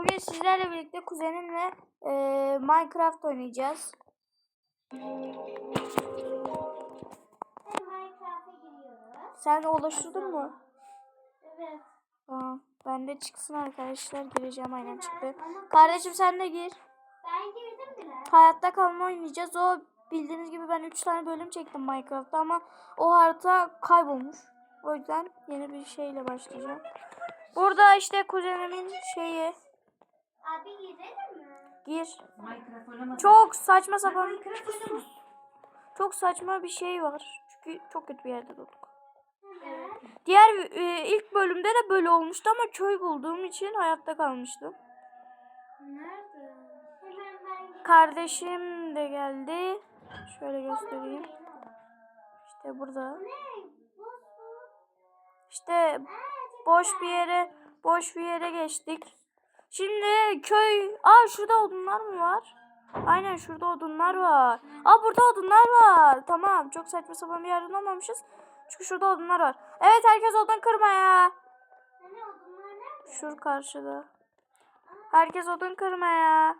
Bugün sizlerle birlikte kuzenimle e, Minecraft oynayacağız. Sen oluşturdun mu? Evet. Tamam. Ben de çıksın arkadaşlar. Gireceğim aynen çıktı. Kardeşim sen de gir. Ben girdim bile. Hayatta kalma oynayacağız. O bildiğiniz gibi ben 3 tane bölüm çektim Minecraft'ta ama o harita kaybolmuş. O yüzden yeni bir şeyle başlayacağım. Burada işte kuzenimin şeyi girelim mi? gir. Çok saçma sapan çok saçma bir şey var. Çünkü çok kötü bir yerde durduk. Evet. Diğer e, ilk bölümde de böyle olmuştu ama köy bulduğum için hayatta kalmıştım. Nerede? Kardeşim de geldi. Şöyle göstereyim. İşte burada. İşte boş bir yere boş bir yere geçtik. Şimdi köy. Aa şurada odunlar mı var? Aynen şurada odunlar var. Aa burada odunlar var. Tamam çok saçma sapan bir yerden olmamışız. Çünkü şurada odunlar var. Evet herkes odun kırmaya. Şur karşıda. Herkes odun kırmaya.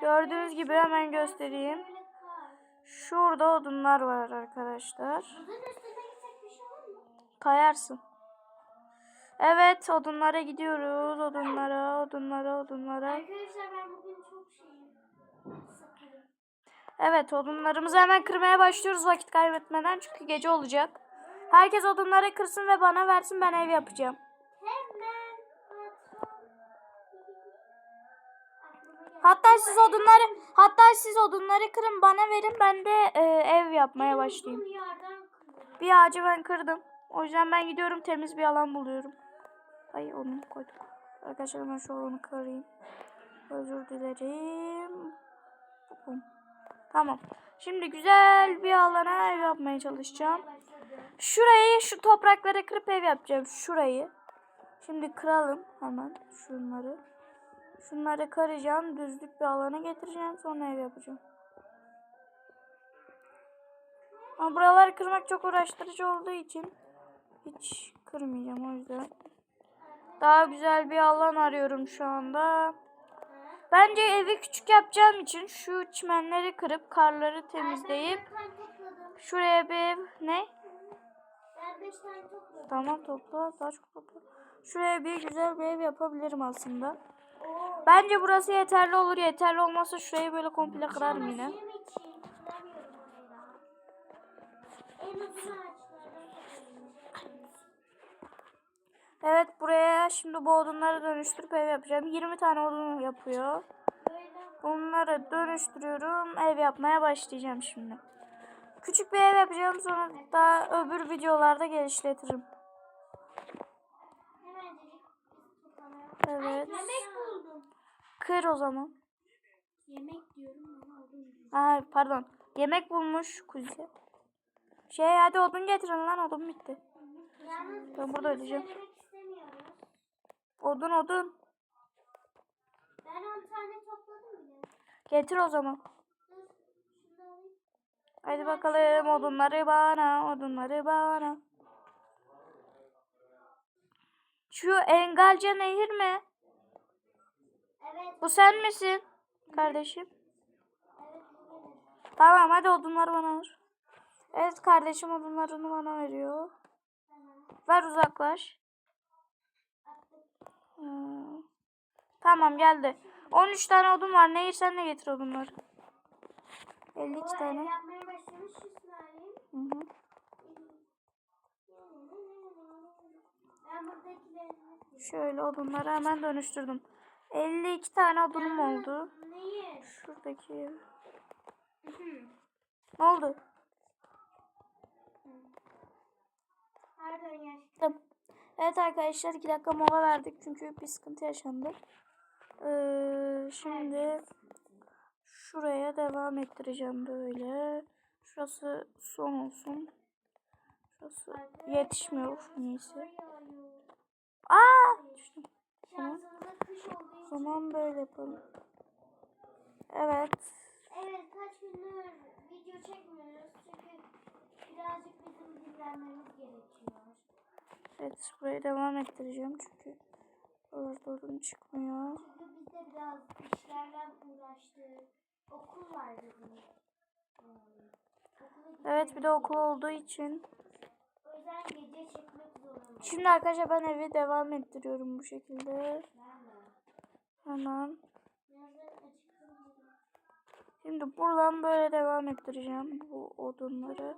Gördüğünüz gibi hemen göstereyim. Şurada odunlar var arkadaşlar. Şey? Kayarsın. Evet odunlara gidiyoruz. Odunlara, odunlara, odunlara. Arkadaşlar ben bugün çok şeyim. Evet odunlarımızı hemen kırmaya başlıyoruz vakit kaybetmeden çünkü gece olacak. Herkes odunları kırsın ve bana versin ben ev yapacağım. Hemen. Hatta siz odunları hatta siz odunları kırın bana verin ben de e, ev yapmaya başlayayım. Bir ağacı ben kırdım. O yüzden ben gidiyorum temiz bir alan buluyorum. Ay onu koyduk. Arkadaşlar hemen şu alanı kırayım. Özür dilerim. Bum. Tamam. Şimdi güzel bir alana ev yapmaya çalışacağım. Şurayı şu topraklara kırıp ev yapacağım. Şurayı. Şimdi kıralım hemen şunları. Şunları kıracağım. Düzlük bir alana getireceğim. Sonra ev yapacağım. Ama buraları kırmak çok uğraştırıcı olduğu için hiç kırmayacağım o yüzden. Daha güzel bir alan arıyorum şu anda. Bence evi küçük yapacağım için şu çimenleri kırıp karları temizleyip şuraya bir ev ne? Tamam topla çok topla. Şuraya bir güzel bir ev yapabilirim aslında. Bence burası yeterli olur. Yeterli olmasa şurayı böyle komple kırarım yine. En Evet buraya şimdi bu odunları dönüştürüp ev yapacağım. 20 tane odun yapıyor. Bunları dönüştürüyorum. Ev yapmaya başlayacağım şimdi. Küçük bir ev yapacağım sonra daha öbür videolarda geliştiririm. Evet. Kır o zaman. Yemek diyorum ama odun pardon. Yemek bulmuş kuzi. Şey hadi odun getirin lan odun bitti. Ben burada öleceğim. Odun odun. Ben 10 tane topladım bile. Getir o zaman. Hadi bakalım odunları bana, odunları bana. Şu Engalca nehir mi? Evet. Bu sen misin kardeşim? Evet. Tamam hadi odunları bana ver. Evet kardeşim odunlarını bana veriyor. Ver uzaklaş. Hmm. Tamam geldi. 13 tane odun var. Nehir sen de getir odunları. 52 O ev tane. Hı hı. Şöyle odunları hemen dönüştürdüm. 52 tane odunum oldu. Şuradaki. Ne oldu? Pardon ya. Tamam. Evet arkadaşlar 2 dakika mola verdik çünkü bir sıkıntı yaşandı. Ee, şimdi şuraya devam ettireceğim böyle. Şurası son olsun. Şurası yetişmiyor neyse. Aa! Olduğu O zaman böyle yapalım. Evet. Evet kaç gündür video çekmiyoruz çünkü birazcık bizim dinlenmemiz gerekiyor. Evet burayı devam ettireceğim çünkü orada odun çıkmıyor. Çünkü biz biraz işlerden uğraştık. Okul vardı bizim. Evet bir de okul olduğu için. O yüzden gece çıkmak zorundayım. Şimdi arkadaşlar ben evi devam ettiriyorum bu şekilde. Hemen. Şimdi buradan böyle devam ettireceğim bu odunları.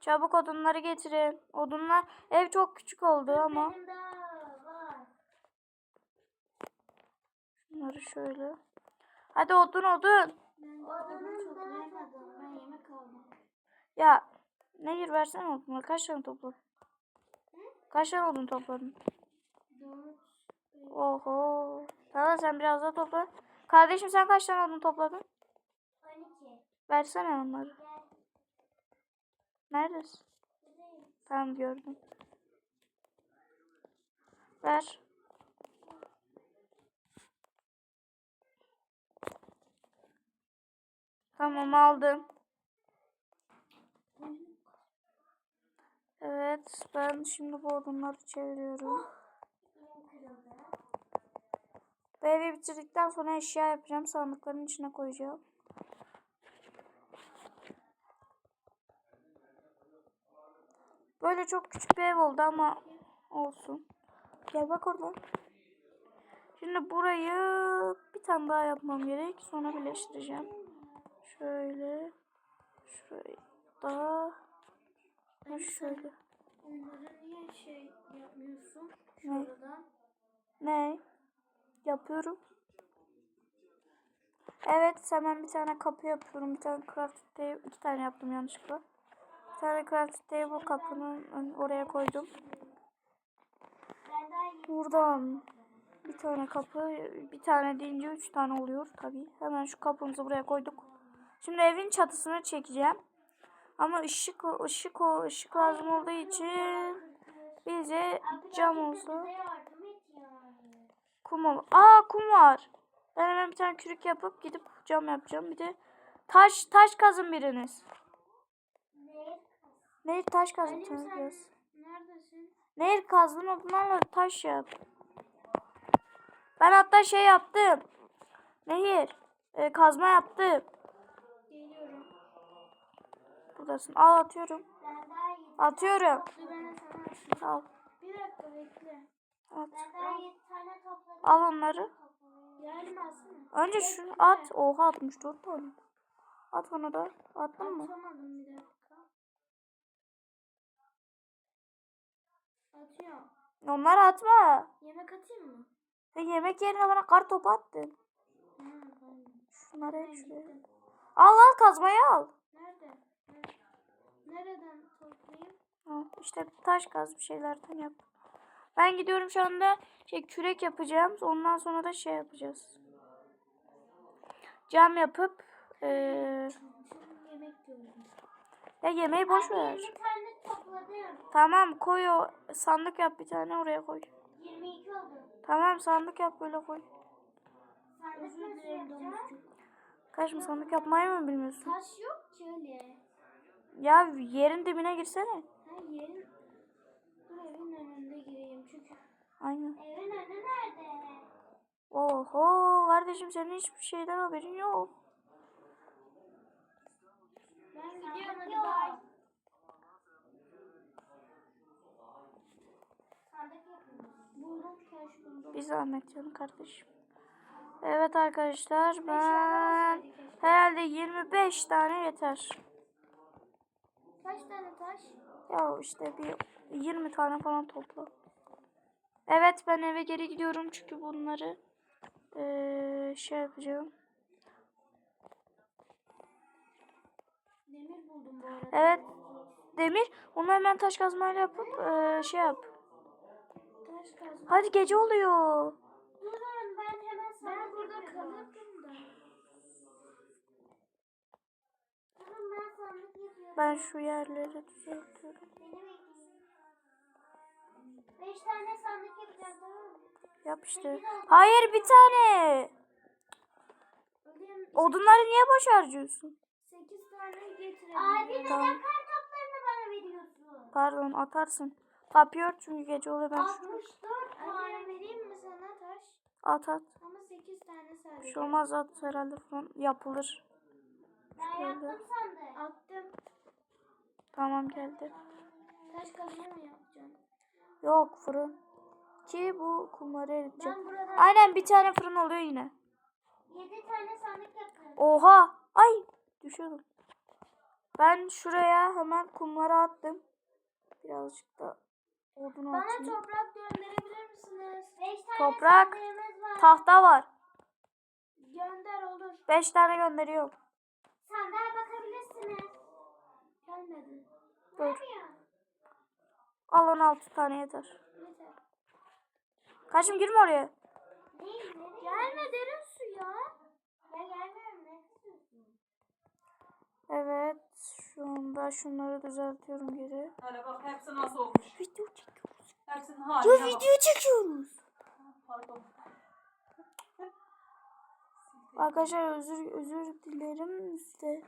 Çabuk odunları getirin. Odunlar ev çok küçük oldu ama bunları şöyle. Hadi odun odun. Ya Nehir versene odunları. Kaç tane topladın? Kaç tane odun topladın? Oho. Tamam sen biraz daha topla. Kardeşim sen kaç tane odun topladın? On iki. Versene onları. Neredesin? Tamam gördüm. Ver. Tamam aldım. Evet ben şimdi bu odunları çeviriyorum. Bu evi bitirdikten sonra eşya yapacağım. Sandıkların içine koyacağım. Böyle çok küçük bir ev oldu ama olsun. Gel bak oradan. Şimdi burayı bir tane daha yapmam gerek. Sonra birleştireceğim. Şöyle. Şurayı da. Ha, Şöyle. Onları niye şey yapmıyorsun? Ne? Şuradan. Ne? Yapıyorum. Evet hemen bir tane kapı yapıyorum. Bir tane craft table, iki tane yaptım yanlışlıkla. Bir tane craft table kapının oraya koydum. Buradan bir tane kapı, bir tane deyince üç tane oluyor tabii. Hemen şu kapımızı buraya koyduk. Şimdi evin çatısını çekeceğim. Ama ışık, ışık, ışık lazım olduğu için bize cam olsa. Kum ol. Aa kum var. Ben hemen bir tane kürük yapıp gidip cam yapacağım. Bir de taş taş kazın biriniz. Ne? Nehir taş sen biraz. neredesin? Nehir kazdın odunlarla taş yap. Ben hatta şey yaptım. Nehir e, kazma yaptım. Geliyorum. Buradasın. Al atıyorum. Atıyorum. De. Al. Bir dakika bekle. At. Al onları. Önce şunu at. Oha 64 tane. At onu da. Attın mı? Atamadım bir dakika. Atıyorum. Onları atma. Yemek atayım mı? Sen yemek yerine bana kar topu attın. Ha. Şunları Ben hep şuraya. gittim. Al al kazmayı al. Nerede? Nerede? Nereden toplayayım? Al, işte taş kaz bir şeylerden yap. Ben gidiyorum şu anda şey kürek yapacağım. Ondan sonra da şey yapacağız. Cam yapıp Şimdi yemek diyorum. ya yemeği boş ver. 20 tane. Tamam koy o sandık yap bir tane oraya koy. 22 oldu. Tamam sandık yap böyle koy. Sandık nasıl yapacağım? Kaç mı sandık yapmayı mı bilmiyorsun? Taş yok ki öyle. Ya yerin dibine girsene. Ha yerin. Dur evin önünde gireyim çünkü. Aynen. Evin önü nerede? Oho kardeşim senin hiçbir şeyden haberin yok. Ben gidiyorum hadi bay. Sandık yapıyorum. Buldum taş buldum. Bir zahmet canım kardeşim. Evet arkadaşlar ben herhalde 25 tane yeter. Kaç tane taş? Ya işte bir 20 tane falan topla. Evet ben eve geri gidiyorum çünkü bunları eee, şey yapacağım. Demir buldum bu arada. Evet Demir onu hemen taş kazmayla yapıp eee, şey yap. Taş kazma. Hadi gece oluyor. Durun ben hemen sandık Ben burada kalırdım da. Durun ben sandık yapıyorum. Ben şu yerleri düzeltiyorum. Beş tane sandık yapacağım tamam mı? Yap işte. Hayır bir tane. Odunları niye boş harcıyorsun? Sekiz tane getirelim. Abi neden Tamam. kar toplarını bana veriyorsun? Pardon atarsın. Kapıyor çünkü gece oluyor ben şu 64 tane vereyim mi sana taş? at at. Ama 8 tane Bir sadece. şey olmaz at herhalde falan yapılır. Ben Şöyle. yaptım sandım. Attım. Tamam geldi. Taş kazma mı yapacaksın? Yok fırın. Ki bu kumları eritecek. Buradan Aynen bir tane fırın oluyor yine. 7 tane sandık yaptım. Oha! Ay! Düşüyordum. Ben şuraya hemen kumları attım. Birazcık da odun Bana atayım. toprak gönderebilir misiniz? 5 tane Toprak. var. Tahta var. Gönder olur. Beş tane gönderiyorum. Sandığa bakabilirsiniz. Gelmedi. Dur. Al 16 tane yeter. Yeter. Kaçım girme oraya. Değil? Gelme derin su ya. Gelmiyorum? Evet. Şu anda şunları düzeltiyorum geri. Hele bak hepsi nasıl olmuş. Video çekiyoruz. Hepsinin Ya haline bak. video çekiyoruz. Pardon. Arkadaşlar özür özür dilerim size.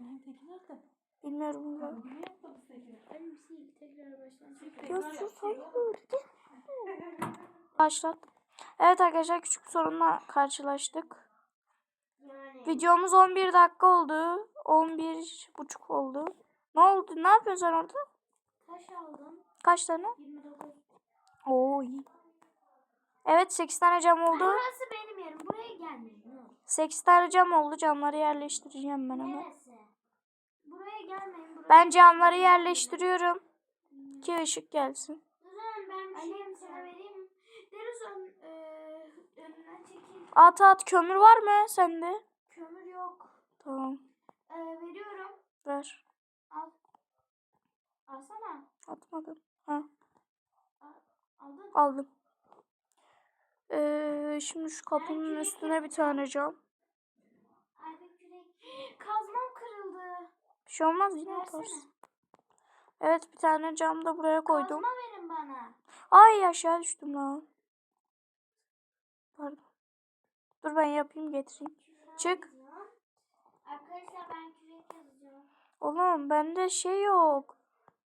Nerede? Bilmiyorum ben. Yaptı bu sefer. Benim sil tekrar baştan. Ya sus hayır. Başlat. Evet arkadaşlar küçük bir sorunla karşılaştık. Yani. Videomuz 11 dakika oldu. 11 buçuk oldu. Ne oldu? Ne yapıyorsun sen orada? Taş aldım. Kaç tane? 29. Oo iyi. Evet 8 tane cam oldu. Burası benim yerim. Buraya gelmeyin. ne olur. 8 tane cam oldu. Camları yerleştireceğim ben hemen. Neresi? Buraya gelmeyin. Buraya. Ben camları yerleştiriyorum. Ki ışık gelsin. O zaman ben bir şey sana vereyim. Deniz ön, eee, önünden çekil. At at kömür var mı sende? Kömür yok. Tamam. Eee, veriyorum. Ver. Al. Alsana. Atmadım. Ha Aldın. aldım. Ee, şimdi şu kapının üstüne bir tane cam. Ay bir kürek. Kazmam kırıldı. Bir şey olmaz yine Versene. atarsın. Evet bir tane cam da buraya koydum. Kazma verin bana. Ay aşağı düştüm lan. Pardon. Dur ben yapayım getireyim. Çık. Arkadaşlar ben kürek yazacağım. Oğlum bende şey yok.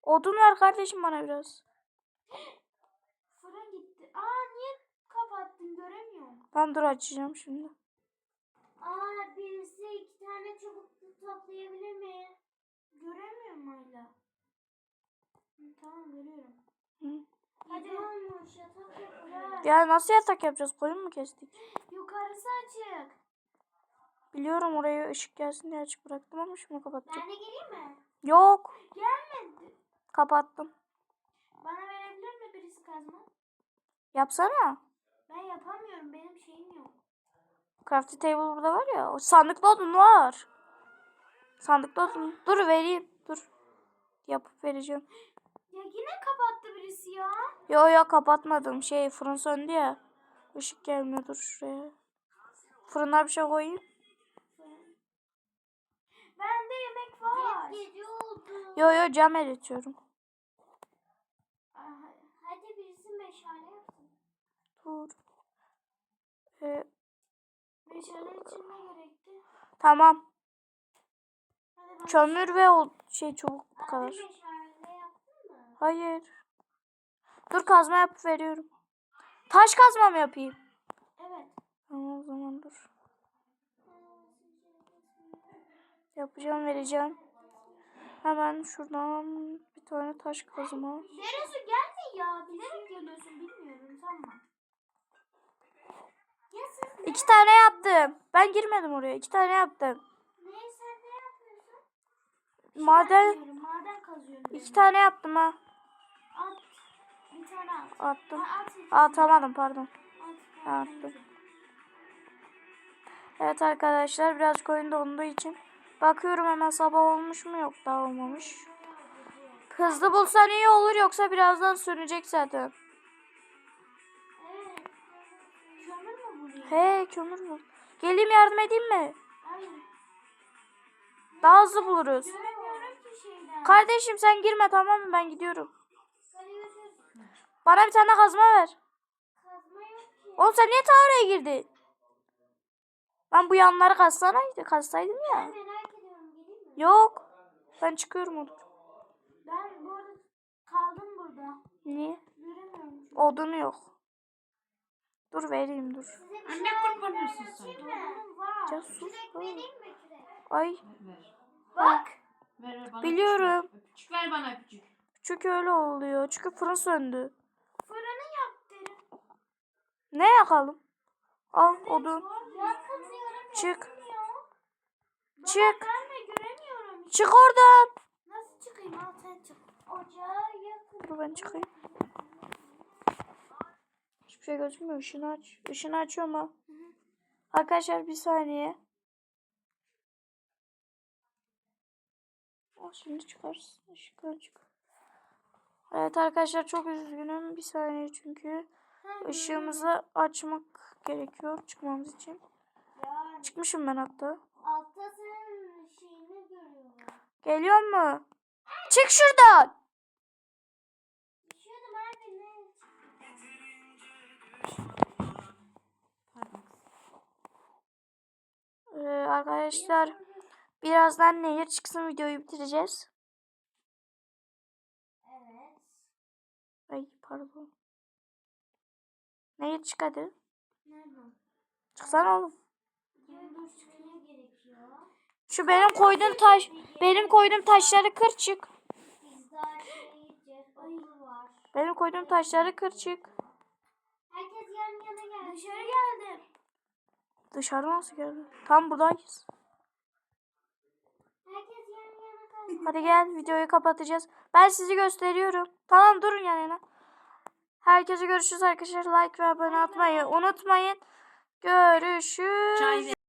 Odun ver kardeşim bana biraz. Fırın gitti. Aa niye kapattın göremiyorum. Ben dur açacağım şimdi. Aa birisi iki tane çubuk toplayabilir mi? Göremiyorum hala. Tamam görüyorum. Hı. Hadi olmuş yatak yapacağız. Ya nasıl yatak yapacağız? Koyun mu kestik? Yukarısı açık. Biliyorum oraya ışık gelsin diye açık bıraktım ama şimdi kapatacağım. Ben de geleyim mi? Yok. Gelmedi. Kapattım. Bana verebilir mi birisi kazma? Yapsana. Ben yapamıyorum benim şeyim yok. Crafty table burada var ya. O sandıkta odun var. Sandıkta odun. Dur vereyim. Dur. Yapıp vereceğim. Ya yine kapattı birisi ya. Yo yo kapatmadım. Şey fırın söndü ya. Işık gelmiyor. Dur şuraya. Fırına bir şey koyayım. Bende yemek var. Gece oldu. Yo yo cam eritiyorum. Hadi birisi meşale yapsın. Dur. Ee, Meşale için ne gerekti? tamam. Hadi ben Kömür ve o şey çubuk bu Abi kadar. meşale yaptın mı? Hayır. Dur kazma yapıp veriyorum. Taş kazma mı yapayım? Evet. Tamam o zaman dur. Yapacağım vereceğim. Hemen şuradan bir tane taş kazma. Deresu gelme ya. Bilerek geliyorsun bilmiyorum sanma. Ya siz ne? İki tane yaptım. Ben girmedim oraya. İki tane yaptım. Ne sen ne yapıyorsun? Maden Bilmiyorum, Maden kazıyorum. iki dedim. tane yaptım ha. At. Bir tane at. Attım. Ha, at. Atamadım pardon. At. Attım. Evet arkadaşlar birazcık oyun donduğu için bakıyorum hemen sabah olmuş mu yok daha olmamış. Hızlı bulsan iyi olur yoksa birazdan sönecek zaten. Evet. Kömür mü? He kömür bul. Geleyim yardım edeyim mi? Daha hızlı buluruz. Kardeşim sen girme tamam mı ben gidiyorum. Bana bir tane kazma ver. Oğlum sen niye ta oraya girdin? Ben bu yanları kazsanaydı, kazsaydım ya. Ben merak ediyorum geleyim mi? Yok. Ben çıkıyorum olur. Ben bu arada kaldım burada. Niye? Göremiyorum. çünkü. Odunu yok. Dur vereyim dur. Bir Anne şey kurban olsun? Var. Ya sus Kürek lan. vereyim mi kürek? Ay Ver. Bak. Ver, ver bana Biliyorum. Küçük. Küçük ver bana küçük. çünkü öyle oluyor. Çünkü fırın söndü. Fırını yak derim. Ne yakalım? Al odun. Çık. Çık. Çık oradan. Nasıl çıkayım? Al sen çık. Ocağı yakın. Dur ben çıkayım. Hiçbir şey gözükmüyor. Işını aç. Işını açıyorum ha. Arkadaşlar bir saniye. Aa, şimdi çıkarsın. Işıklar çık. Evet arkadaşlar çok üzgünüm. Bir saniye çünkü ışığımızı açmak gerekiyor çıkmamız için. Yani Çıkmışım ben hatta. altta. Geliyor mu? Çık şuradan. Ee, arkadaşlar birazdan nehir çıksın videoyu bitireceğiz. Ay pardon. Nehir çık hadi. Nereden? Çıksana oğlum. Gerekiyor. Şu benim koyduğum taş, benim koyduğum taşları kır çık. Şey. Benim koyduğum taşları kır çık. Herkes yan yana geldi. Dışarı geldim. Dışarı nasıl geldi? Tam buradayız. Herkes yan yana kaldı. Hadi gel videoyu kapatacağız. Ben sizi gösteriyorum. Tamam durun yan yana. Herkese görüşürüz arkadaşlar. Like ve abone olmayı unutmayın. Görüşürüz.